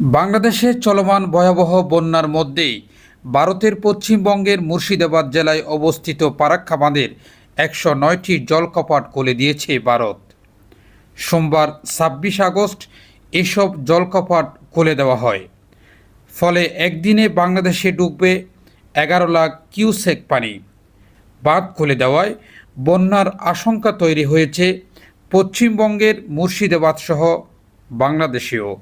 বাংলাদেশে চলমান ভয়াবহ বন্যার মধ্যেই ভারতের পশ্চিমবঙ্গের মুর্শিদাবাদ জেলায় অবস্থিত পারাক্ষা বাঁধের একশো নয়টি জলকপাট খুলে দিয়েছে ভারত। সোমবার ছাব্বিশ আগস্ট এসব জলকপাট খুলে দেওয়া হয়। ফলে একদিনে বাংলাদেশে ডুববে এগারো লাখ কিউসেক পানি। বাঁধ খুলে দেওয়ায় বন্যার আশঙ্কা তৈরি হয়েছে পশ্চিমবঙ্গের মুর্শিদাবাদ সহ বাংলাদেশেও।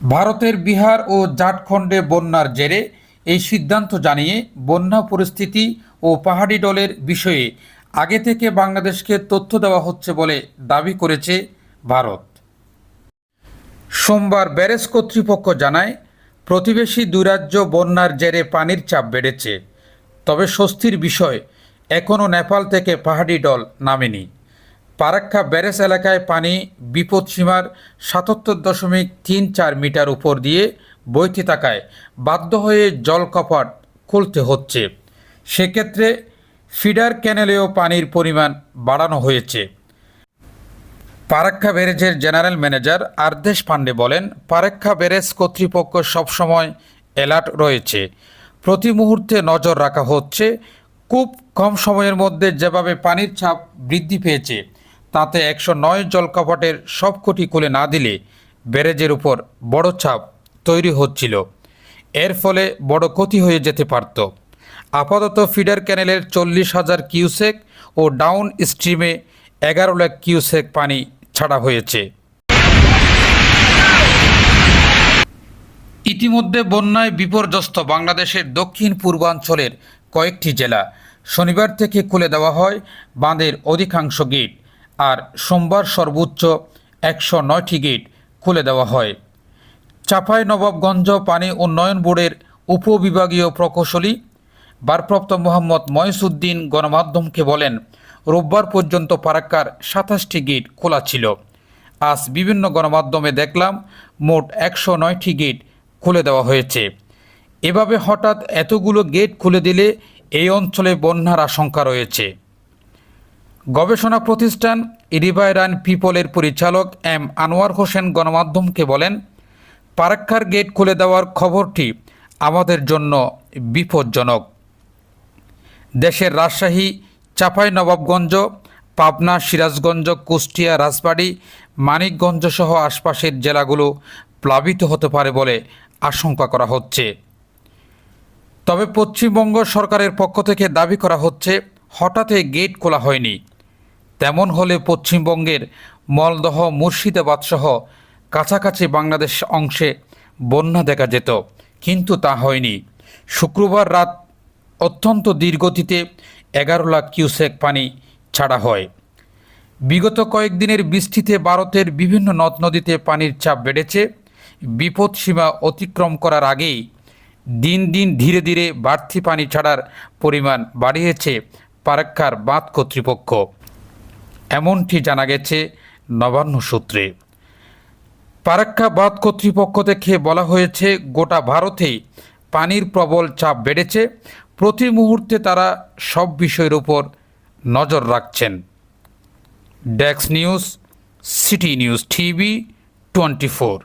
ভারতের বিহার ও ঝাড়খণ্ডে বন্যার জেরে এই সিদ্ধান্ত জানিয়ে বন্যা পরিস্থিতি ও পাহাড়ি ডলের বিষয়ে আগে থেকে বাংলাদেশকে তথ্য দেওয়া হচ্ছে বলে দাবি করেছে ভারত। সোমবার ব্যারেজ কর্তৃপক্ষ জানায়, প্রতিবেশী দুই রাজ্য বন্যার জেরে পানির চাপ বেড়েছে। তবে স্বস্তির বিষয় এখনও নেপাল থেকে পাহাড়ি ডল নামেনি। পারাক্কা ব্যারেজ এলাকায় পানি বিপদসীমার সাতাত্তর দশমিক তিন চার মিটার উপর দিয়ে বইতে থাকায় বাধ্য হয়ে জল কপাট খুলতে হচ্ছে। সেক্ষেত্রে ফিডার ক্যানেলেও পানির পরিমাণ বাড়ানো হয়েছে। পারাক্কা ব্যারেজের জেনারেল ম্যানেজার আর্দেশ পাণ্ডে বলেন, পারাক্কা ব্যারেজ কর্তৃপক্ষ সবসময় অ্যালার্ট রয়েছে। প্রতি মুহূর্তে নজর রাখা হচ্ছে, খুব কম সময়ের মধ্যে যেভাবে পানির চাপ বৃদ্ধি পেয়েছে তাতে একশো নয় জলকপাটের সবকটি খুলে না দিলে ব্যারেজের উপর বড় চাপ তৈরি হচ্ছিল। এর ফলে বড় ক্ষতি হয়ে যেতে পারত। আপাতত ফিডার ক্যানেলের চল্লিশ হাজার কিউসেক ও ডাউন স্ট্রিমে এগারো লাখ কিউসেক পানি ছাড়া হয়েছে। ইতিমধ্যে বন্যায় বিপর্যস্ত বাংলাদেশের দক্ষিণ পূর্বাঞ্চলের কয়েকটি জেলা। শনিবার থেকে খুলে দেওয়া হয় বাঁধের অধিকাংশ গেট। আর সোমবার সর্বোচ্চ একশো নয়টি গেট খুলে দেওয়া হয়। চাঁপাই নবাবগঞ্জ পানি উন্নয়ন বোর্ডের উপবিভাগীয় প্রকৌশলী ভারপ্রাপ্ত মোহাম্মদ ময়সুদ্দিন গণমাধ্যমকে বলেন, রোববার পর্যন্ত ফারাক্কার সাতাশটি গেট খোলা ছিল। আজ বিভিন্ন গণমাধ্যমে দেখলাম মোট একশো নয়টি গেট খুলে দেওয়া হয়েছে। এভাবে হঠাৎ এতগুলো গেট খুলে দিলে এই অঞ্চলে বন্যার আশঙ্কা রয়েছে। গবেষণা প্রতিষ্ঠান রিভাইরান পিপলের পরিচালক এম আনোয়ার হোসেন গণমাধ্যমকে বলেন, পারাক্কার গেট খুলে দেওয়ার খবরটি আমাদের জন্য বিপজ্জনক। দেশের রাজশাহী চাঁপাই নবাবগঞ্জ পাবনা, সিরাজগঞ্জ, কুষ্টিয়া, রাজবাড়ী, মানিকগঞ্জ সহ আশপাশের জেলাগুলো প্লাবিত হতে পারে বলে আশঙ্কা করা হচ্ছে। তবে পশ্চিমবঙ্গ সরকারের পক্ষ থেকে দাবি করা হচ্ছে, হঠাৎই গেট খোলা হয়নি। তেমন হলে পশ্চিমবঙ্গের মলদহ, মুর্শিদাবাদ সহ কাছাকাছি বাংলাদেশ অংশে বন্যা দেখা যেত, কিন্তু তা হয়নি। শুক্রবার রাত অত্যন্ত দীর্ঘতিতে এগারো লাখ কিউসেক পানি ছাড়া হয়। বিগত কয়েকদিনের বৃষ্টিতে ভারতের বিভিন্ন নদ নদীতে পানির চাপ বেড়েছে। বিপদসীমা অতিক্রম করার আগেই দিন দিন ধীরে ধীরে বাড়তি পানি ছাড়ার পরিমাণ বাড়িয়েছে পারাক্কার বাঁধ কর্তৃপক্ষ। এমনটি জানা গেছে নবান্ন সূত্রে। বাঁধ কর্তৃপক্ষ থেকে বলা হয়েছে, গোটা ভারতেই পানির প্রবল চাপ বেড়েছে। প্রতি মুহূর্তে তারা সব বিষয়ের উপর নজর রাখছেন। ডেক্স news, City News TV twenty four.